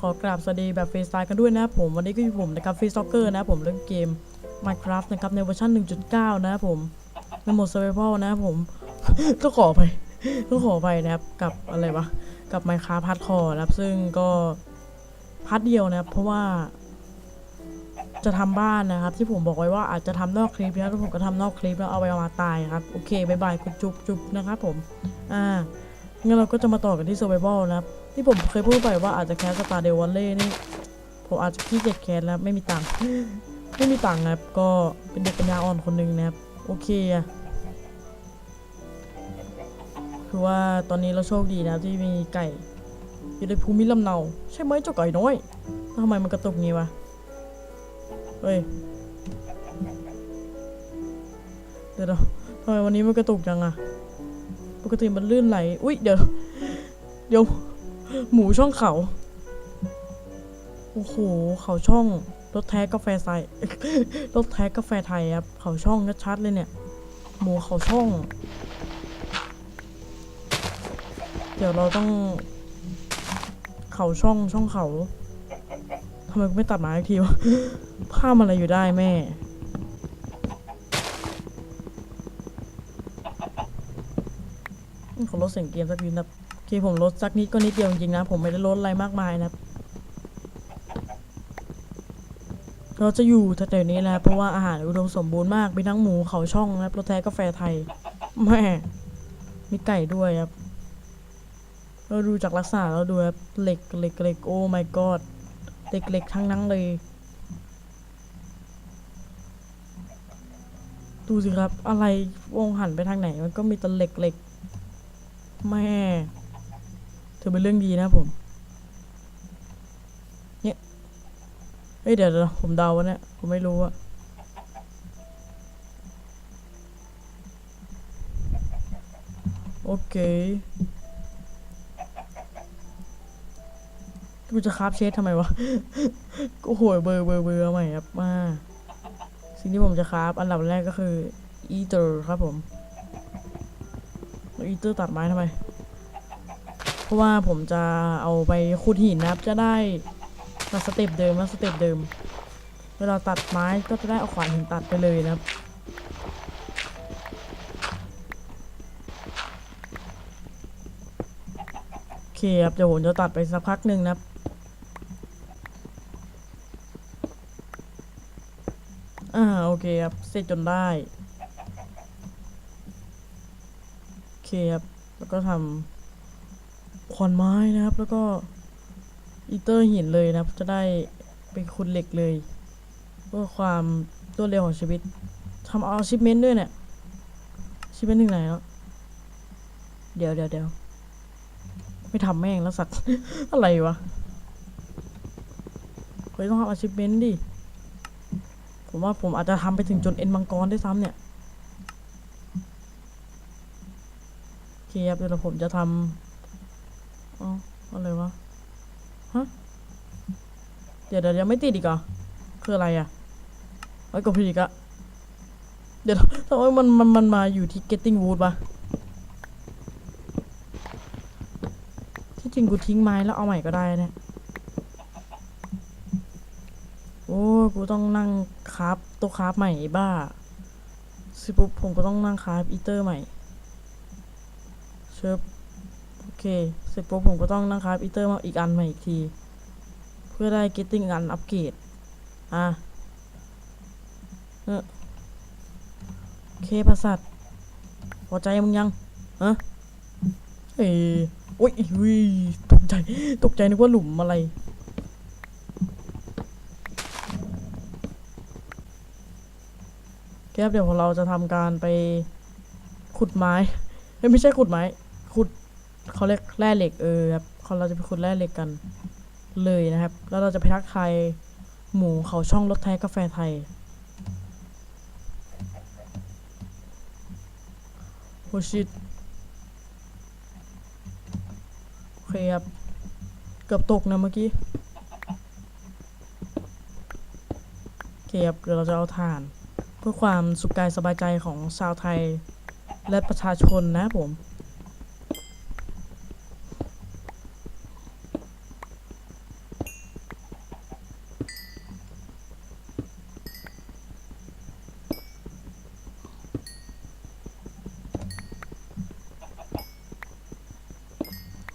ขอกราบสวัสดีแบบฟรีสไตล์กันด้วยนะครับผมวันนี้ก็อยู่ผมนะครับฟรีสต็อกเกอร์นะครับผมเล่นเกม Minecraft นะครับในเวอร์ชัน1.9 นะครับผมในโหมด Survival นะครับผมต้องขอไปต้องขอไปนะครับกับอะไรวะกับ Minecraft Hardcore นะครับซึ่งก็พาร์ทเดียวนะครับเพราะว่า จะทำบ้านนะครับ ที่ผมบอกไว้ว่าอาจจะทำนอกคลิปนะครับแล้วผมก็ทำนอกคลิปแล้วเอาไปเอามาตายครับโอเคบายบายคุณจุ๊บจุ๊บนะครับผมอ่างั้นเราก็จะมาต่อกันที่ Survival นะครับ ที่ผมเคยพูดไปว่าอาจจะแคสสตาร์เดวันเล่นี่ ผมอาจจะขี้เกียจแคสแล้วไม่มีตังค์ไม่มีตังค์นะครับ ก็เป็นเด็กปัญญาอ่อนคนหนึ่งนะครับ โอเคอะคือว่าตอนนี้เราโชคดีนะที่มีไก่ อยู่ในภูมิลำเนา ใช่ไหมเจ้าไก่น้อยทำไมมันกระตุกงี้วะเฮ้ยเดี๋ยวทำไมวันนี้มันกระตุกจังอะปกติมันลื่นไหล อุ้ยเดี๋ยวเดี๋ยว หมูช่องเขา โอ้โห เขาช่องรถแท้กาแฟไทยรถแท้กาแฟไทยครับ เขาช่องชัดเลยเนี่ย หมูเขาช่อง เดี๋ยวเราต้อง เขาช่องช่องเขาทำไมไม่ตัดไม้อีกทีวะภาพอะไรอยู่ได้แม่ ขอลดเสียงเกมสักนิดนะ โอเคผมลดสักนิดก็นิดเดียวจริงๆนะ ผมไม่ได้ลดอะไรมากมายนะเราจะอยู่แถวๆนี้แหละเพราะว่าอาหารอุดมสมบูรณ์มากมีทั้งหมูเขาช่องนะครับรแท้กาแฟไทยแม่มีไก่ด้วยครับ เราดูจากลักษณะเราดูครับเหล็กเหล็กเหล็กโอ้ my god เหล็กเหล็กทั้งนั้นเลย ดูสิครับ อะไรวงหันไปทางไหน มันก็มีแต่เหล็กเหล็กแม่ ถือเป็นเรื่องดีนะผม เนี่ยเฮ้ยเดี๋ยวผมเดาวะเนี่ยผมไม่รู้อะโอเค กูจะคราฟเชดทำไมวะก็โหยเบอร์เบอร์เบอร์ใหม่ครับมา สิ่งที่ผมจะคราฟอันดับแรกก็คืออีเตอร์ครับผม อีเตอร์ตัดไม้ทำไม ราะว่าผมจะเอาไปขุดหินนะครับ จะได้มาสเต็ปเดิมมาสเต็ปเดิม เวลาตัดไม้ก็จะได้เอาขวานหินตัดไปเลยนะครับโอเคครับเดี๋ยวผมจะตัดไปสักพักหนึ่งนะครับอ่าโอเคครับเสร็จจนได้โอเคครับแล้วก็ทำ ขอนไม้นะครับ แล้วก็อีเตอร์หินเลยนะครับ จะได้เป็นคุณเหล็กเลยเพื่อความรวดเร็วของชีวิตทำเอาชิปเมนต์ด้วยเนี่ยชิปเมนต์ถึงไหนแล้วเดี๋ยวเดี๋ยวเดี๋ยวไม่ทำแม่งแล้วสัตว์ อะไรวะเฮ้ยต้องทำอาชิปเมนต์ดิผมว่าผมอาจจะทำไปถึงจนเอ็นมังกรได้ซ้ำเนี่ยโอเคครับเดี๋ยวผมจะทำ อ๋ออะไรวะ ฮะ เดี๋ยวเดี๋ยวยังไม่ติดอีกเหรอคืออะไรอะไว้กดผิดอีกอะเดี๋ยวทำไมมันมันมันมาอยู่ที่ getting wood ปะที่จริงกูทิ้งไม้แล้วเอาใหม่ก็ได้เนี่ย โอ้กูต้องนั่งคราฟตัวคราฟใหม่บ้าสิปุ๊บผมก็ต้องนั่งคราฟอีเตอร์ใหม่เชิบ เค เสร็จปุ๊บผมก็ต้องนั่งคราฟอีเตอร์มาอีกอันใหม่อีกที เพื่อได้ getting อันอัปเกรดอะเออโอเคประสัตพอใจมึงยังฮะเอ้ยโอ้ยอุ้ยตกใจ ตกใจนึกว่าหลุมอะไรแก๊บเดี๋ยวเราจะทำการไปขุดไม้ ไม่ใช่ขุดไม้ ขุด เขาเรียกแร่เหล็กเออครับเขาเราจะไปขุดแร่เหล็กกันเลยนะครับ แล้วเราจะไปทักทายหมูเขาช่องรถแท้กาแฟไทยโฮชิตโอเคครับ เกือบตกนะเมื่อกี้เคครับเดี๋ยวเราจะเอาถ่าน เพื่อความสุขกายสบายใจของชาวไทยและประชาชนนะผม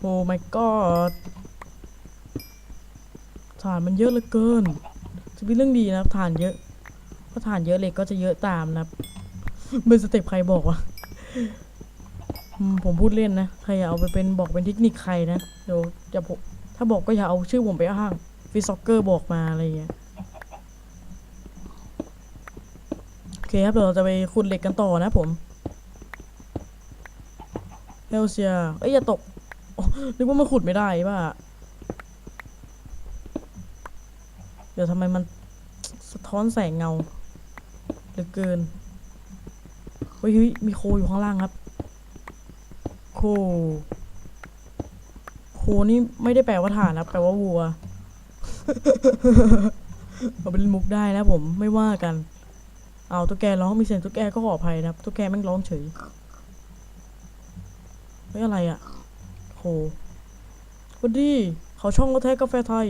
อ้ my god ฐานมันเยอะเหลือเกิน จะเป็นเรื่องดีนะฐานเยอะเพราะฐานเยอะเหล็กก็จะเยอะตามนะเป็นสเต็ปใครบอกวะผมพูดเล่นนะใครอย่าเอาไปเป็นบอกเป็นเทคนิคใครนะเดี๋ยวจะผมถ้าบอกก็อย่าเอาชื่อผมไปอ้างฟิซ็อกเกอร์บอกมาอะไรอย่างเงี้ยโอเคครับเดี๋ยวเราจะไปขุดเหล็กกันต่อนะผมเฮลเซียเอ้ยอย่าตก นึกว่ามันขุดไม่ได้ป่ะเดี๋ยวทำไมมันสะท้อนแสงเงาเหลือเกินเฮ้ยมีโคอยู่ข้างล่างครับ โค โคนี่ไม่ได้แปลว่าฐานนะแปลว่าวัวเราเป็นมุกได้นะผมไม่ว่ากัน เอาตุ๊กแกร้องมีเสียงตุ๊กแกก็ขออภัยนะครับตุ๊กแกแม่งร้องเฉยเฮ้ยอะไรอะ่ะ วันดี เขาช่องรถแท้กาแฟไทย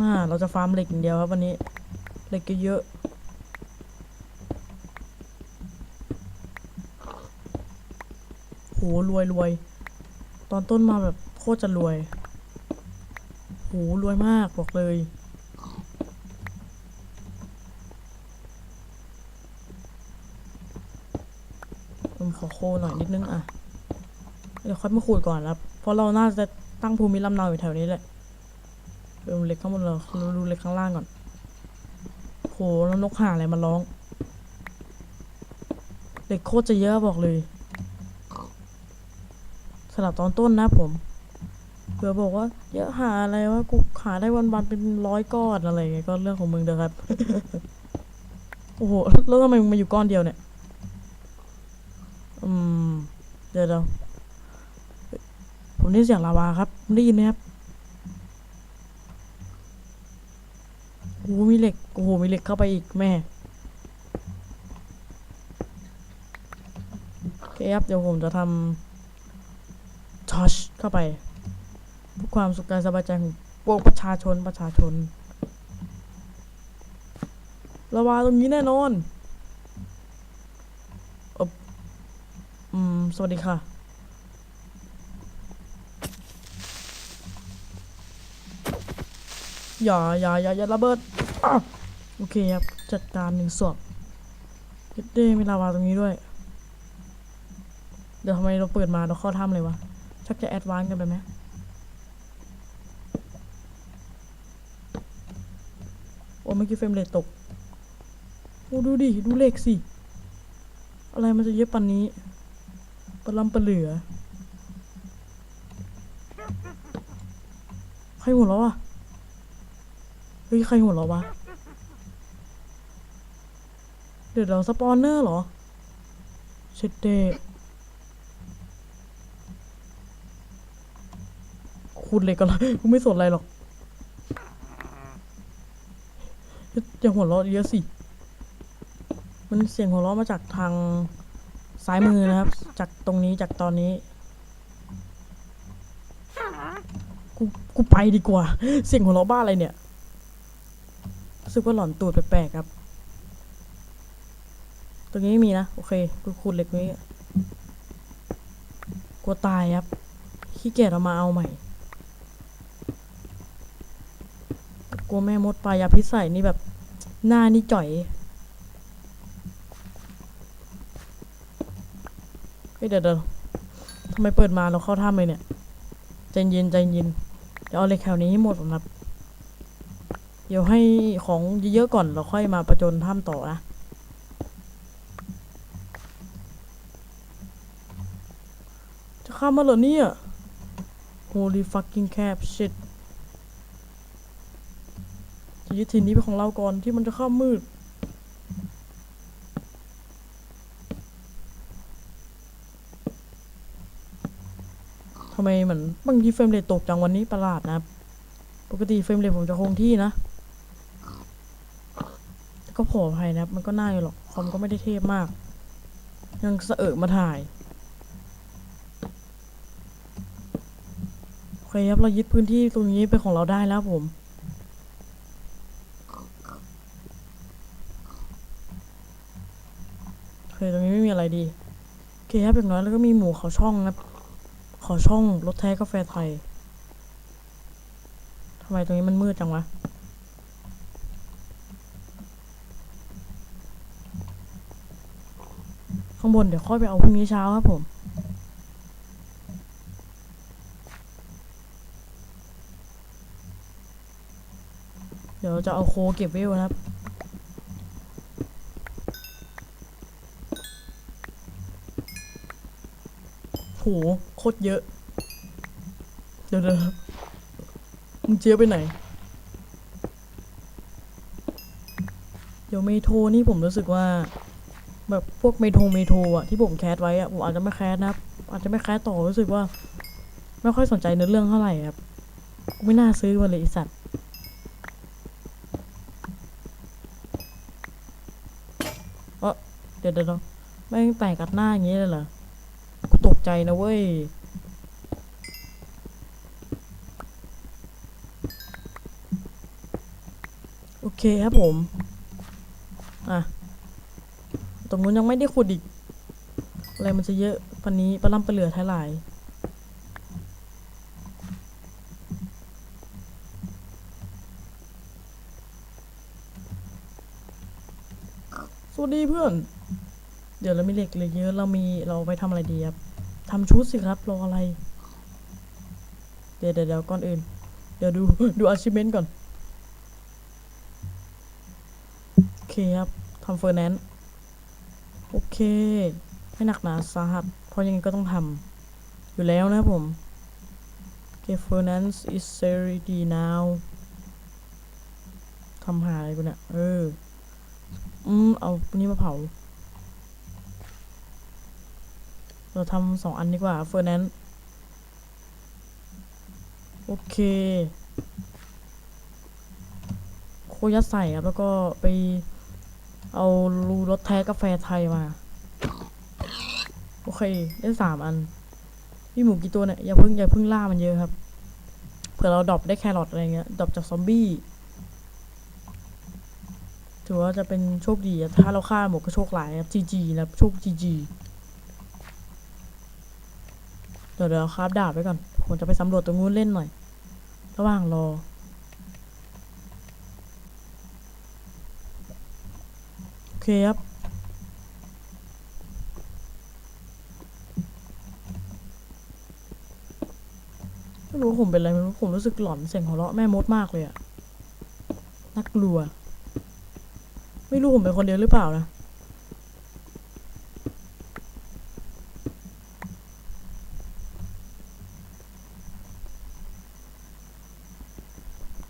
น่าเราจะฟาร์มเหล็กอย่างเดียวครับวันนี้ เหล็กเยอะๆโหรวยรวย ตอนต้นมาแบบโคตรจะรวยโหรวยมากบอกเลย ผมขอโค หน่อยนิดนึงอะ เดี๋ยวค่อยมาขูดก่อนครับ เพราะเราน่าจะตั้งภูมิลำเนาอยู่แถวนี้แหละดี๋ยวเล็กข้างบนเราดูเล็กข้างล่างก่อนโหแล้วนกห่าอะไรมาร้องเด็กโคตรจะเยอะบอกเลยสลับตอนต้นนะผมเผื่อบอกว่า เยอะหาอะไรวะกูหาได้วันๆเป็นร้อยก้อนอะไรเงี้ยก็เรื่องของมึงเด้อครับ โอ้โห แล้วทำไมมึงมาอยู่ก้อนเดียวเนี่ย อืม เดี๋ยวเดี๋ยวผมได้ยินเสียงลาวาครับได้ยินไหมครับโอ้โหมีเหล็กโอ้โหมีเหล็กเข้าไปอีกแม่โอเคครับเดี๋ยวผมจะทำทัชเข้าไปเพื่อความสุขกายสบายใจของพวกประชาชนประชาชนลาวาตรงนี้แน่นอน อืม สวัสดีค่ะ อย่าอย่าอย่าอย่าระเบิดอโอเคครับ จัดการหนึ่งศพเฮ็ดเด้มีลาวาตรงนี้ด้วย เดี๋ยวทำไมเราเปิดมาเราเข้าถ้ำเลยวะ ชักจะแอดวานกันไปไหมโอ้เมื่อกี้เฟรมเรทตก โอ้ดูดิ ดูเลขสิ อะไรมันจะเยอะปันนี้ ปลาลำปลาเหลือ ใครหัวเราะอะ เฮ้ย ใครหัวเราะวะ เดี๋ยวเราสปอนเนอร์เหรอ เช็ดเดคูดเล็กกันละกูไม่สนอะไรหรอกอย่าหัวเราะเยอะสิ มันเสียงหัวเราะมาจากทาง ซ้ายมือนะครับ จากตรงนี้จากตอนนี้ กูกูไปดีกว่า เสียงหัวเราะบ้าอะไรเนี่ยรู้สึกว่าหลอนตูดแปลกๆครับ ตรงนี้ไม่มีนะ โอเคกูขุดเหล็กนี้กลัวตายครับขี้เกียจเอามาเอาใหม่กลัวแม่มดปลายาพิษใส่นี่แบบ หน้านี่จ่อย ฮ้ยเดี๋ยวเดี๋ยวทำไมเปิดมาเราเข้าถ้ำเลยเนี่ยใจเย็นใจเย็นเดี๋ยวเอาเหล็กแถวนี้ให้หมดก่อนครับ เดี๋ยวให้ของเยอะๆก่อนเราค่อยมาประจนถ้ำต่อนะจะข้ามมาเหรอเนี่ย Holy fucking cap shit ยึดถิ่นนี้เป็นของเราก่อนที่มันจะข้ามมืดำไมเหมือนบางทีเฟรมเรทตกจังวันนี้ประหลาดนะครับ ปกติเฟรมเรทผมจะคงที่นะแต่ก็ขออภัยนะครับ มันก็น่าอยู่หรอกคอมก็ไม่ได้เทพมาก ยังสะเอะมาถ่ายโอเคครับ เรายึดพื้นที่ตรงนี้เป็นของเราได้แล้วผมโอเคตรงนี้ไม่มีอะไรดีเคครับอย่างน้อยแล้วก็มีหมูเขาช่องครับ ขาช่องรถแท้กาแฟไทยทำไมตรงนี้มันมืดจังวะ ข้างบนเดี๋ยวค่อยไปเอาพรุ่งนี้เช้าครับผม เดี๋ยวจะเอาโคเก็บไว้อยู่นะครับโห โคตรเยอะ เดี๋ยวเดี๋ยวมึงเจี๊ยบไปไหน เดี๋ยวเมโทนี่ผมรู้สึกว่า แบบพวกเมโทเมโทรอะที่ผมแคสไว้อะผมอาจจะไม่แคสนะครับ อาจจะไม่แคสต่อรู้สึกว่า ไม่ค่อยสนใจในอเรื่องเท่าไหร่ครับกูไม่น่าซื้อมันเลยไอสัตว์เออเดี๋ยวเดี๋ยวเดี๋ยวแม่งแตกกัดหน้าอย่างงี้เลยเหรอ กูตกใจนะเว้ย โอเคครับผม อะ ตรงนู้นยังไม่ได้ขุดอีก อะไรมันจะเยอะปันนี้ปลาล่ำปลาเหลือท้ายหลายสวัสดีเพื่อน เดี๋ยวเรามีเหล็กเหลยเยอะ เรามีเราไปทำอะไรดีครับ ทำชุดสิครับ รออะไร เดี๋ยวเดี๋ยวก่อนอื่น เดี๋ยวดู ดูอาชิเมนต์ก่อน โอเคครับทำเฟอร์แนนซ์โอเคไม่หนักหนาสาหัส เพราะยังไงก็ต้องทำอยู่แล้วนะผม โอเค Fernance is ready now ทำหาอะไรกูเนี่ย เออ อืม เอาพวกนี้มาเผา เราทำสองอันดีกว่าเฟอร์แนนซ์โอเค โคยัดใส่ครับ แล้วก็ไปเอารูรถแท้กาแฟไทยมา โอเค ได้สามอัน พี่หมูกี่ตัวเนี่ย อย่าเพิ่งอย่าเพิ่งล่ามันเยอะครับ เผื่อเราดรอปได้แครอทอะไรเงี้ยดรอปจากซอมบี้ ถือว่าจะเป็นโชคดี ถ้าเราฆ่าหมดก็โชคหลายครับ GG นะครับโชค GG ดี๋ยวเดี๋ยวคราบดาบไว้ก่อน ผมจะไปสำรวจตรงนู้นเล่นหน่อย ระหว่างรอ โอเคครับ ไม่รู้ว่าผมเป็นอะไรไม่รู้ผมรู้สึกหลอนเสียงหัวเราะแม่มดมากเลยอะน่ากลัว ไม่รู้ผมเป็นคนเดียวหรือเปล่านะ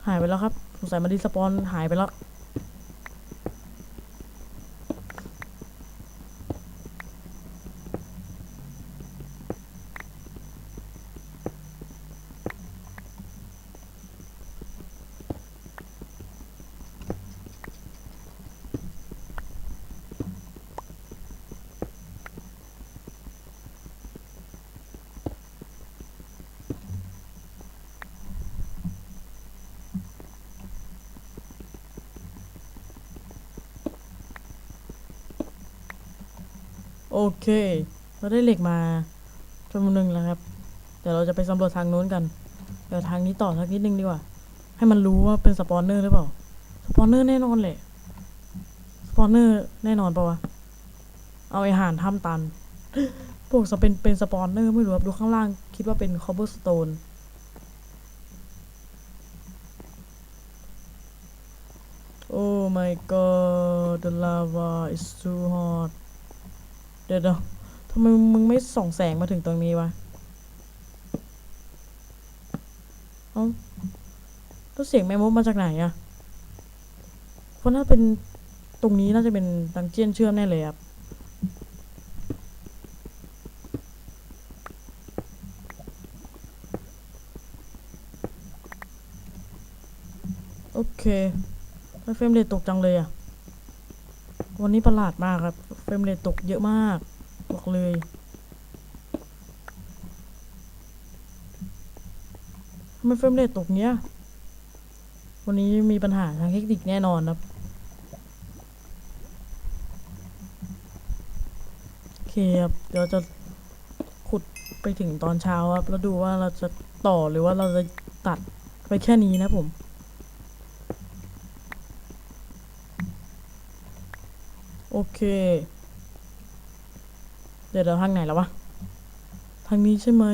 หายไปแล้วครับ สงสัยมาดีสปอนหายไปแล้ว โอเค เราได้เหล็กมาจำนวนหนึ่งแล้วครับ เดี๋ยวเราจะไปสำรวจทางโน้นกัน เดี๋ยวทางนี้ต่อสักนิดนึงดีกว่า ให้มันรู้ว่าเป็นสปอนเนอร์หรือเปล่า สปอนเนอร์แน่นอนแหละ สปอนเนอร์แน่นอนปะวะ เอาไอาหารทำตัน พวกจะเป็นเป็นสปอนเนอร์ไม่รู้ครับ ดูข้างล่างคิดว่าเป็นคอเบอร์สโตนโอ้ my god the lava is too hot เดี๋ยวเดี๋ยวทำไมมึงไม่ส่องแสงมาถึงตรงนี้วะเอ้าแล้วเสียงแมมมดมาจากไหนอะเพราะน่าเป็นตรงนี้น่าจะเป็นดังเจียนเชื่อมแน่เลยครับ โอเคไมเฟรมเรทตกจังเลยอะวันนี้ประหลาดมากครับ รมเรทตกเยอะมาก บอกเลย ทำไมเฟรมเรทตกเนี้ย วันนี้มีปัญหาทางเทคนิคแน่นอนครับ โอเคครับ เดี๋ยวจะขุดไปถึงตอนเช้าครับ แล้วดูว่าเราจะต่อหรือว่าเราจะตัดไปแค่นี้นะผมโอเค เดี๋ยวเราทางไหนแล้ววะ ทางนี้ใช่ไหม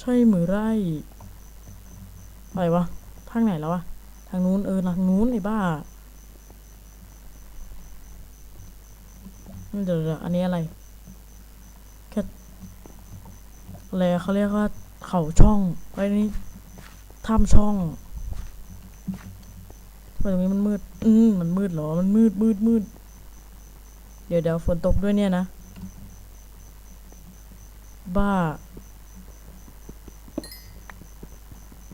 ใช่มือไรอะไรวะ ทางไหนแล้ววะ ทางนู้นเออ ทางนู้นไอ้บ้าเดี๋ยวอันนี้อะไรแค่อะไรเขาเรียกว่าเขาช่องไอ้นี่ถ้ำช่องไมตรงนี้มันมืด อืมมันมืดเหรอ มันมืดมืดมืด ดี๋ยวเดี๋ยวฝนตกด้วยเนี่ยนะ บ้า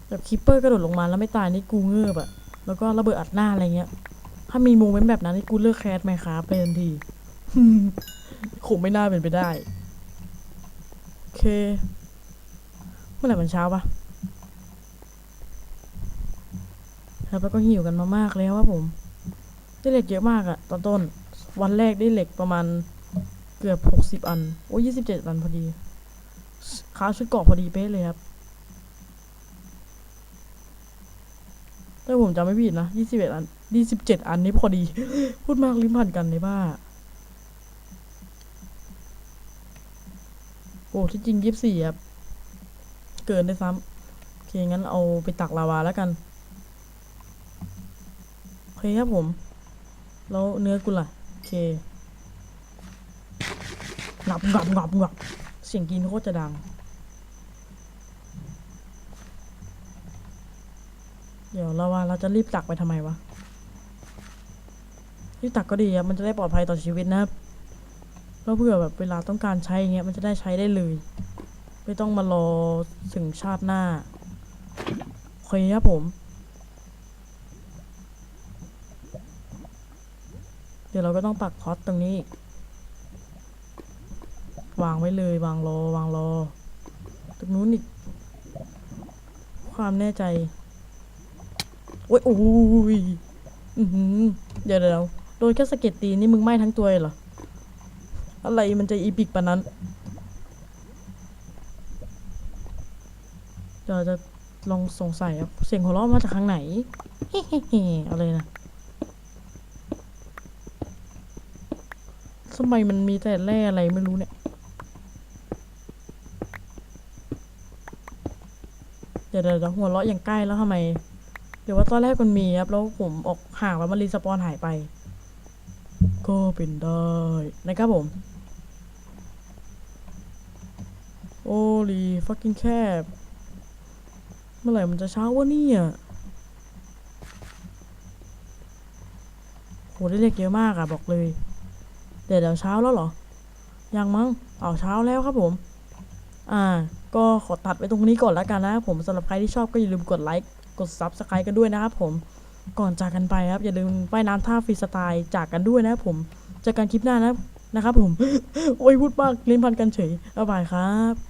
แบบคิปเปอร์กระโดดลงมาแล้วไม่ตายนี่กูเงือบอะแล้วก็ระเบิดอัดหน้าอะไรเงี้ย ถ้ามีโมเมนต์แบบนั้นนี่กูเลิกแคสไหมครับไปทันทีคงไม่น่าเป็นไปได้ โอเค เมื่อไหร่มันเช้าปะครับแล้วก็หิวกันมามากแล้วว่าผมได้เหล็กเยอะมากอะตอนต้น วันแรกได้เหล็กประมาณเกือบหกสิบอัน โอ้ยี่สิบเจ็ดอันพอดีค้าชุดเกาะพอดีเป๊ะเลยครับถ้าผมจำไม่ผิดนะยี่สิบเอ็ดอันยี่สิบเจ็ดอันนี้พอดี พูดมากลิ้นพันกันในบ้า โอ้ที่จริงยี่สิบสี่ครับ เกินได้ซ้ำโอเค งั้นเอาไปตักลาวาแล้วกัน โอเคครับผม แล้วเนื้อกูล่ะ เคงับงับงับงับเสียงกินโคตรจะดัง เดี๋ยวเราว่าเราจะรีบตักไปทำไมวะ รีบตักก็ดีครับมันจะได้ปลอดภัยต่อชีวิตนะครับแล้วเผื่อแบบเวลาต้องการใช่เงี้ยมันจะได้ใช้ได้เลย ไม่ต้องมารอถึงชาติหน้าโอเคครับผม เดี๋ยวเราก็ต้องปักคอสตรงนี้ วางไว้เลยวางรอวางรอ ตรงนู้นอีก ความแน่ใจ โอ้ยโอ้ยเดี๋ยวเดี๋ยวโดนแค่สะเก็ดตีนี่มึงไหม้ทั้งตัวเลยเหรอ อะไรมันจะอีพิกปะนั้นเดี๋ยวจะลองสงสัยครับเสียงหัวเราะมาจากทางไหนเฮ้เฮ้อะไรนะ ทำไมมันมีแต่แร่อะไรไม่รู้เนี่ย เดี๋ยวเดี๋ยวหัวเราะอย่างใกล้แล้วทำไม เดี๋ยวว่าตอนแรกมันมีครับ แล้วผมออกห่างแล้วมันรีสปอนหายไป ก็เป็นได้นะครับผม โอ้ลีฟักกิ้งแคบ เมื่อไหร่มันจะเช้าวะเนี่ยโหได้เล็กเยอะมากอะบอกเลย เดี๋ยวเดี๋ยวเช้าแล้วเหรอ ยังมั้งเอาเช้าแล้วครับผม อ่า ก็ขอตัดไว้ตรงนี้ก่อนแล้วกันนะครับผมสำหรับใครที่ชอบก็อย่าลืมกดไลค์กดซับสไครต์กันด้วยนะครับผม ก่อนจากกันไปครับ อย่าลืมป้ายน้ำท่าฟรีสไตล์จากกันด้วยนะครับผมเจอกันคลิปหน้านะนะครับผม โอ้ยพูดมากลิ้นพันกันเฉยบ๊ายบายครับ